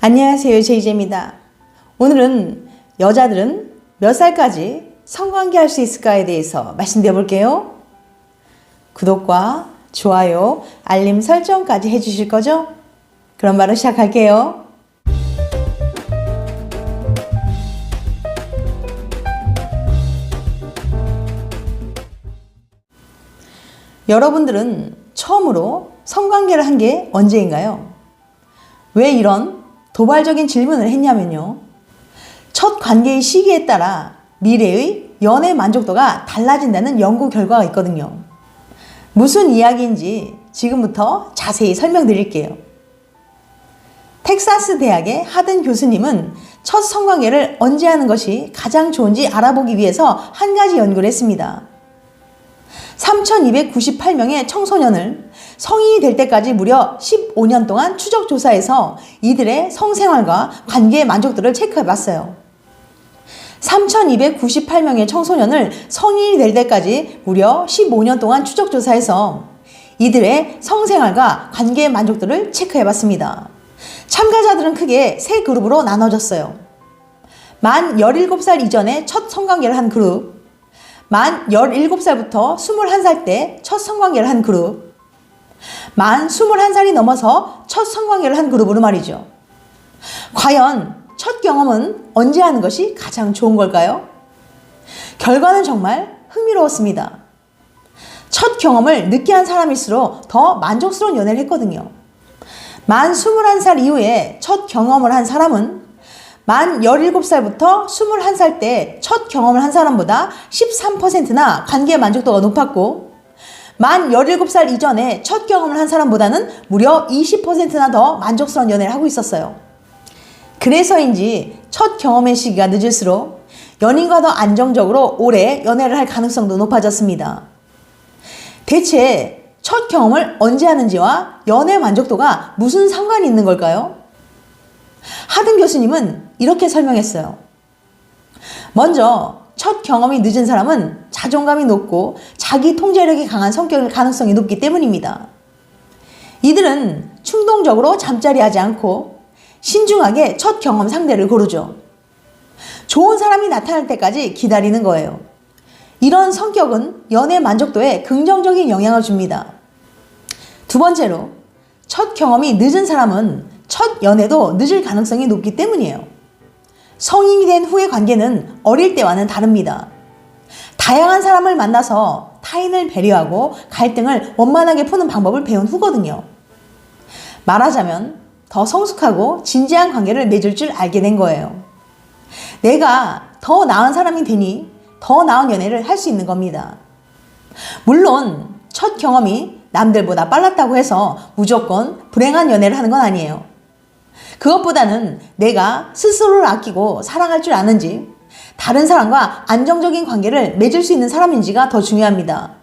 안녕하세요. 제이제입니다. 오늘은 여자들은 몇 살까지 성관계 할 수 있을까에 대해서 말씀드려 볼게요. 구독과 좋아요, 알림 설정까지 해주실 거죠? 그럼 바로 시작할게요. 여러분들은 처음으로 성관계를 한 게 언제인가요? 왜 이런 도발적인 질문을 했냐면요. 첫 관계의 시기에 따라 미래의 연애 만족도가 달라진다는 연구 결과가 있거든요. 무슨 이야기인지 지금부터 자세히 설명드릴게요. 텍사스 대학의 하든 교수님은 첫 성관계를 언제 하는 것이 가장 좋은지 알아보기 위해서 한 가지 연구를 했습니다. 3,298명의 청소년을 성인이 될 때까지 무려 15년 동안 추적 조사해서 이들의 성생활과 관계의 만족도를 체크해 봤어요. 3,298명의 청소년을 성인이 될 때까지 무려 15년 동안 추적 조사해서 이들의 성생활과 관계의 만족도를 체크해 봤습니다. 참가자들은 크게 세 그룹으로 나눠졌어요. 만 17살 이전에 첫 성관계를 한 그룹, 만 17살부터 21살 때 첫 성관계를 한 그룹, 만 21살이 넘어서 첫 성관계를 한 그룹으로 말이죠. 과연 첫 경험은 언제 하는 것이 가장 좋은 걸까요? 결과는 정말 흥미로웠습니다. 첫 경험을 늦게 한 사람일수록 더 만족스러운 연애를 했거든요. 만 21살 이후에 첫 경험을 한 사람은 만 17살부터 21살 때 첫 경험을 한 사람보다 13%나 관계 만족도가 높았고, 만 17살 이전에 첫 경험을 한 사람보다는 무려 20%나 더 만족스러운 연애를 하고 있었어요. 그래서인지 첫 경험의 시기가 늦을수록 연인과 더 안정적으로 오래 연애를 할 가능성도 높아졌습니다. 대체 첫 경험을 언제 하는지와 연애 만족도가 무슨 상관이 있는 걸까요? 하든 교수님은 이렇게 설명했어요. 먼저 첫 경험이 늦은 사람은 자존감이 높고 자기 통제력이 강한 성격일 가능성이 높기 때문입니다. 이들은 충동적으로 잠자리 하지 않고 신중하게 첫 경험 상대를 고르죠. 좋은 사람이 나타날 때까지 기다리는 거예요. 이런 성격은 연애 만족도에 긍정적인 영향을 줍니다. 두 번째로, 첫 경험이 늦은 사람은 첫 연애도 늦을 가능성이 높기 때문이에요. 성인이 된 후의 관계는 어릴 때와는 다릅니다. 다양한 사람을 만나서 타인을 배려하고 갈등을 원만하게 푸는 방법을 배운 후거든요. 말하자면 더 성숙하고 진지한 관계를 맺을 줄 알게 된 거예요. 내가 더 나은 사람이 되니 더 나은 연애를 할 수 있는 겁니다. 물론 첫 경험이 남들보다 빨랐다고 해서 무조건 불행한 연애를 하는 건 아니에요. 그것보다는 내가 스스로를 아끼고 사랑할 줄 아는지, 다른 사람과 안정적인 관계를 맺을 수 있는 사람인지가 더 중요합니다.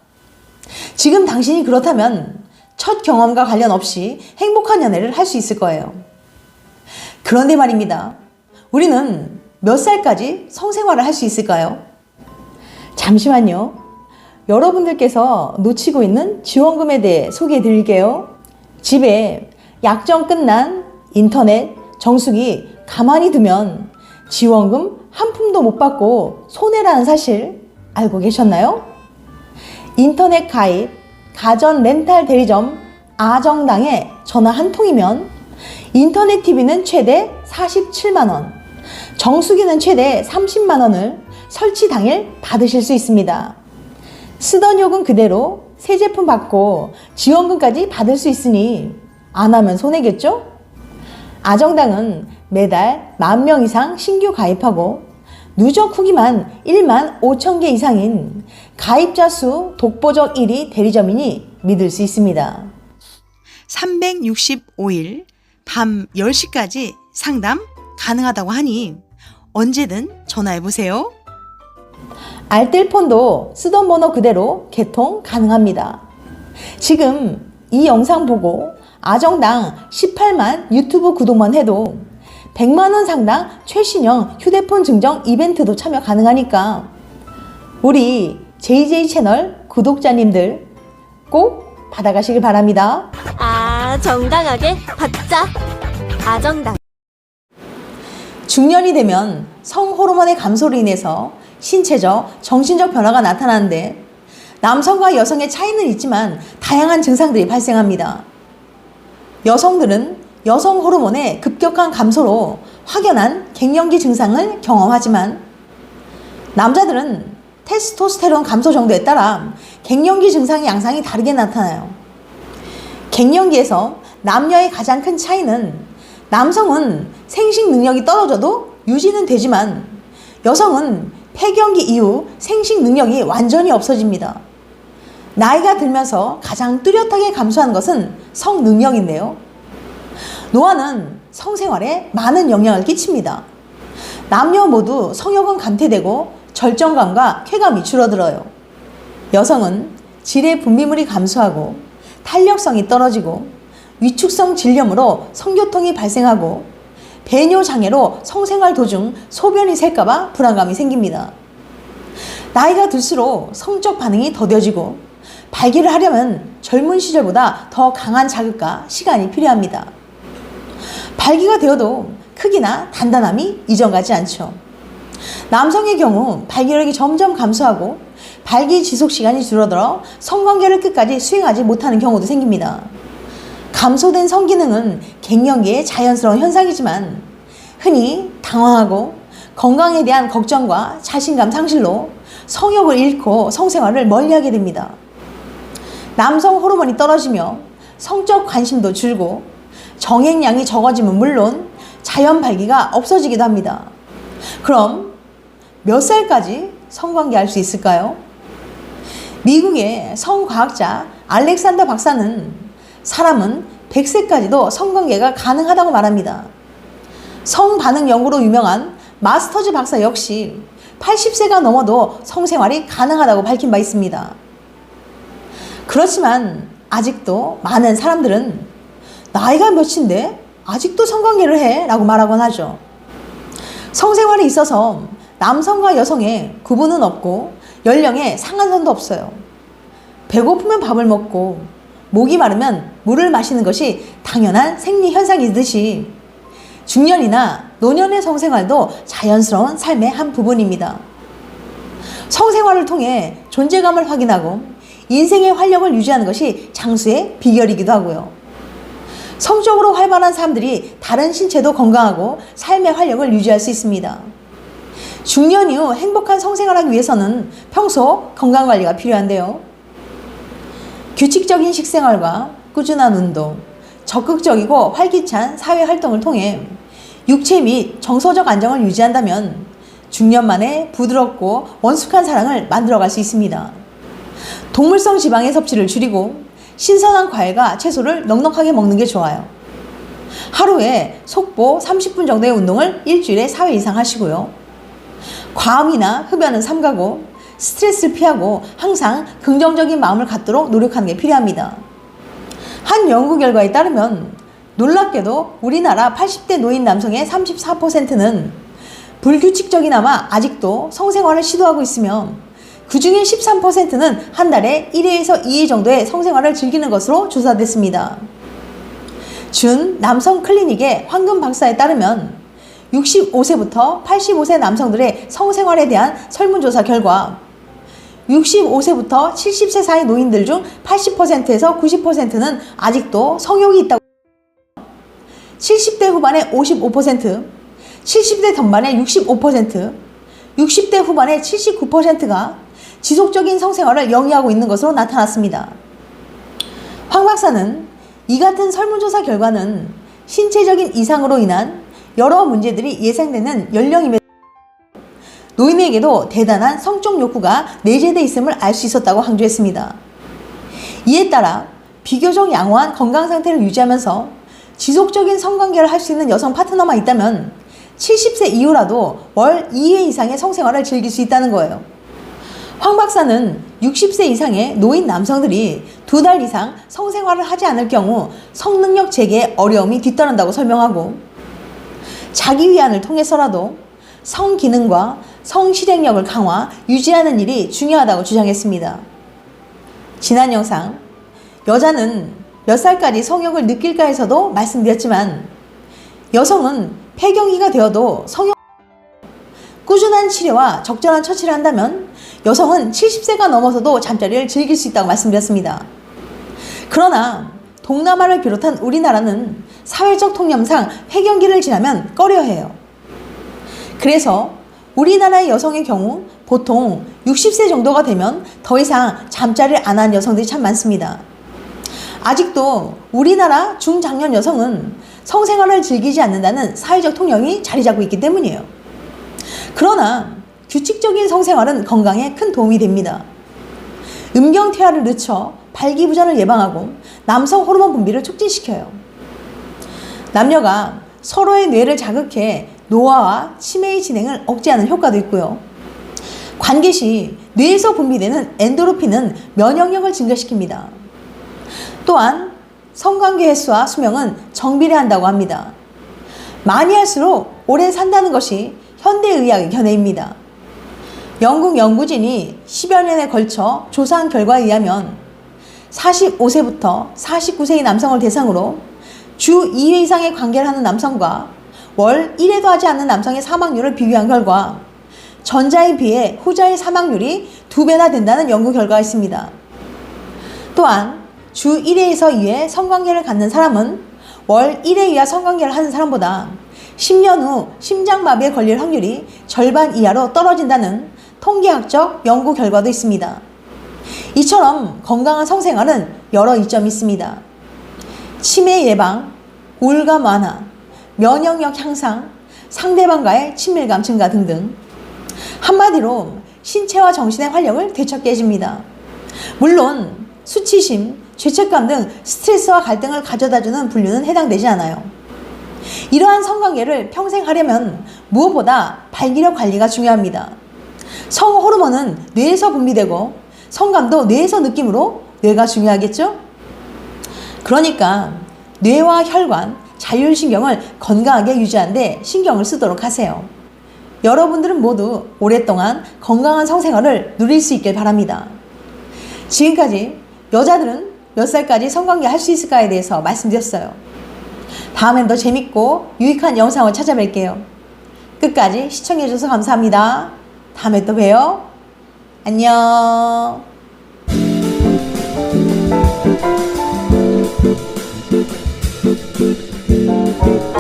지금 당신이 그렇다면 첫 경험과 관련 없이 행복한 연애를 할 수 있을 거예요. 그런데 말입니다. 우리는 몇 살까지 성생활을 할 수 있을까요? 잠시만요. 여러분들께서 놓치고 있는 지원금에 대해 소개해 드릴게요. 집에 약정 끝난 인터넷, 정수기 가만히 두면 지원금 한 푼도 못 받고 손해라는 사실 알고 계셨나요? 인터넷 가입, 가전 렌탈 대리점 아정당에 전화 한 통이면 인터넷 TV는 최대 47만원, 정수기는 최대 30만원을 설치 당일 받으실 수 있습니다. 쓰던 요금 그대로 새 제품 받고 지원금까지 받을 수 있으니 안 하면 손해겠죠? 아정당은 매달 만 명 이상 신규 가입하고 누적 후기만 1만 5천 개 이상인 가입자 수 독보적 1위 대리점이니 믿을 수 있습니다. 365일 밤 10시까지 상담 가능하다고 하니 언제든 전화해 보세요. 알뜰폰도 쓰던 번호 그대로 개통 가능합니다. 지금 이 영상 보고 아정당 18만 유튜브 구독만 해도 100만원 상당 최신형 휴대폰 증정 이벤트도 참여 가능하니까 우리 JJ 채널 구독자님들 꼭 받아가시길 바랍니다. 아, 정당하게 받자. 아정당. 중년이 되면 성호르몬의 감소로 인해서 신체적, 정신적 변화가 나타나는데 남성과 여성의 차이는 있지만 다양한 증상들이 발생합니다. 여성들은 여성 호르몬의 급격한 감소로 확연한 갱년기 증상을 경험하지만 남자들은 테스토스테론 감소 정도에 따라 갱년기 증상의 양상이 다르게 나타나요. 갱년기에서 남녀의 가장 큰 차이는 남성은 생식 능력이 떨어져도 유지는 되지만 여성은 폐경기 이후 생식 능력이 완전히 없어집니다. 나이가 들면서 가장 뚜렷하게 감소한 것은 성 능력인데요. 노화는 성생활에 많은 영향을 끼칩니다. 남녀 모두 성욕은 감퇴되고 절정감과 쾌감이 줄어들어요. 여성은 질의 분비물이 감소하고 탄력성이 떨어지고 위축성 질염으로 성교통이 발생하고 배뇨 장애로 성생활 도중 소변이 셀까봐 불안감이 생깁니다. 나이가 들수록 성적 반응이 더뎌지고 발기를 하려면 젊은 시절보다 더 강한 자극과 시간이 필요합니다. 발기가 되어도 크기나 단단함이 이전 같지 않죠. 남성의 경우 발기력이 점점 감소하고 발기 지속 시간이 줄어들어 성관계를 끝까지 수행하지 못하는 경우도 생깁니다. 감소된 성기능은 갱년기의 자연스러운 현상이지만 흔히 당황하고 건강에 대한 걱정과 자신감 상실로 성욕을 잃고 성생활을 멀리하게 됩니다. 남성 호르몬이 떨어지며 성적 관심도 줄고 정액량이 적어지면 물론 자연 발기가 없어지기도 합니다. 그럼 몇 살까지 성관계 할 수 있을까요? 미국의 성과학자 알렉산더 박사는 사람은 100세까지도 성관계가 가능하다고 말합니다. 성반응 연구로 유명한 마스터즈 박사 역시 80세가 넘어도 성생활이 가능하다고 밝힌 바 있습니다. 그렇지만 아직도 많은 사람들은 나이가 몇인데 아직도 성관계를 해? 라고 말하곤 하죠. 성생활에 있어서 남성과 여성의 구분은 없고 연령의 상한선도 없어요. 배고프면 밥을 먹고 목이 마르면 물을 마시는 것이 당연한 생리 현상이듯이 중년이나 노년의 성생활도 자연스러운 삶의 한 부분입니다. 성생활을 통해 존재감을 확인하고 인생의 활력을 유지하는 것이 장수의 비결이기도 하고요. 성적으로 활발한 사람들이 다른 신체도 건강하고 삶의 활력을 유지할 수 있습니다. 중년 이후 행복한 성생활하기 위해서는 평소 건강관리가 필요한데요. 규칙적인 식생활과 꾸준한 운동, 적극적이고 활기찬 사회 활동을 통해 육체 및 정서적 안정을 유지한다면 중년 만에 부드럽고 원숙한 사랑을 만들어갈 수 있습니다. 동물성 지방의 섭취를 줄이고 신선한 과일과 채소를 넉넉하게 먹는 게 좋아요. 하루에 속보 30분 정도의 운동을 일주일에 4회 이상 하시고요. 과음이나 흡연은 삼가고 스트레스를 피하고 항상 긍정적인 마음을 갖도록 노력하는 게 필요합니다. 한 연구 결과에 따르면 놀랍게도 우리나라 80대 노인 남성의 34%는 불규칙적이나마 아직도 성생활을 시도하고 있으며 그 중에 13%는 한 달에 1회에서 2회 정도의 성생활을 즐기는 것으로 조사됐습니다. 준 남성 클리닉의 황금 박사에 따르면 65세부터 85세 남성들의 성생활에 대한 설문조사 결과 65세부터 70세 사이 노인들 중 80%에서 90%는 아직도 성욕이 있다고 70대 후반에 55%, 70대 전반에 65%, 60대 후반에 79%가 지속적인 성생활을 영위하고 있는 것으로 나타났습니다. 황 박사는 이 같은 설문조사 결과는 신체적인 이상으로 인한 여러 문제들이 예상되는 연령임에 노인에게도 대단한 성적 욕구가 내재되어 있음을 알 수 있었다고 강조했습니다. 이에 따라 비교적 양호한 건강 상태를 유지하면서 지속적인 성관계를 할 수 있는 여성 파트너만 있다면 70세 이후라도 월 2회 이상의 성생활을 즐길 수 있다는 거예요. 황 박사는 60세 이상의 노인 남성들이 두 달 이상 성생활을 하지 않을 경우 성능력 재개에 어려움이 뒤따른다고 설명하고 자기 위안을 통해서라도 성기능과 성실행력을 강화, 유지하는 일이 중요하다고 주장했습니다. 지난 영상, 여자는 몇 살까지 성욕을 느낄까 해서도 말씀드렸지만 여성은 폐경기가 되어도 성형 꾸준한 치료와 적절한 처치를 한다면 여성은 70세가 넘어서도 잠자리를 즐길 수 있다고 말씀드렸습니다. 그러나 동남아를 비롯한 우리나라는 사회적 통념상 폐경기를 지나면 꺼려해요. 그래서 우리나라의 여성의 경우 보통 60세 정도가 되면 더 이상 잠자리를 안 하는 여성들이 참 많습니다. 아직도 우리나라 중장년 여성은 성생활을 즐기지 않는다는 사회적 통념이 자리 잡고 있기 때문이에요. 그러나 규칙적인 성생활은 건강에 큰 도움이 됩니다. 음경퇴화를 늦춰 발기부전을 예방하고 남성 호르몬 분비를 촉진시켜요. 남녀가 서로의 뇌를 자극해 노화와 치매의 진행을 억제하는 효과도 있고요. 관계 시 뇌에서 분비되는 엔도르핀은 면역력을 증가시킵니다. 또한 성관계 횟수와 수명은 정비례 한다고 합니다. 많이 할수록 오래 산다는 것이 현대의학의 견해입니다. 영국 연구진이 10여 년에 걸쳐 조사한 결과에 의하면 45세부터 49세의 남성을 대상으로 주 2회 이상의 관계를 하는 남성과 월 1회도 하지 않는 남성의 사망률을 비교한 결과 전자에 비해 후자의 사망률이 두 배나 된다는 연구 결과가 있습니다. 또한 주 1회에서 2회 성관계를 갖는 사람은 월 1회 이하 성관계를 하는 사람보다 10년 후 심장마비에 걸릴 확률이 절반 이하로 떨어진다는 통계학적 연구 결과도 있습니다. 이처럼 건강한 성생활은 여러 이점이 있습니다. 치매 예방, 우울감 완화, 면역력 향상, 상대방과의 친밀감 증가 등등. 한마디로 신체와 정신의 활력을 되찾게 해줍니다. 물론 수치심, 죄책감 등 스트레스와 갈등을 가져다주는 분류는 해당되지 않아요. 이러한 성관계를 평생 하려면 무엇보다 발기력 관리가 중요합니다. 성 호르몬은 뇌에서 분비되고 성감도 뇌에서 느낌으로 뇌가 중요하겠죠? 그러니까 뇌와 혈관, 자율신경을 건강하게 유지하는데 신경을 쓰도록 하세요. 여러분들은 모두 오랫동안 건강한 성생활을 누릴 수 있길 바랍니다. 지금까지 여자들은 몇 살까지 성관계 할 수 있을까에 대해서 말씀드렸어요. 다음엔 더 재밌고 유익한 영상을 찾아뵐게요. 끝까지 시청해주셔서 감사합니다. 다음에 또 봬요. 안녕. Thank Música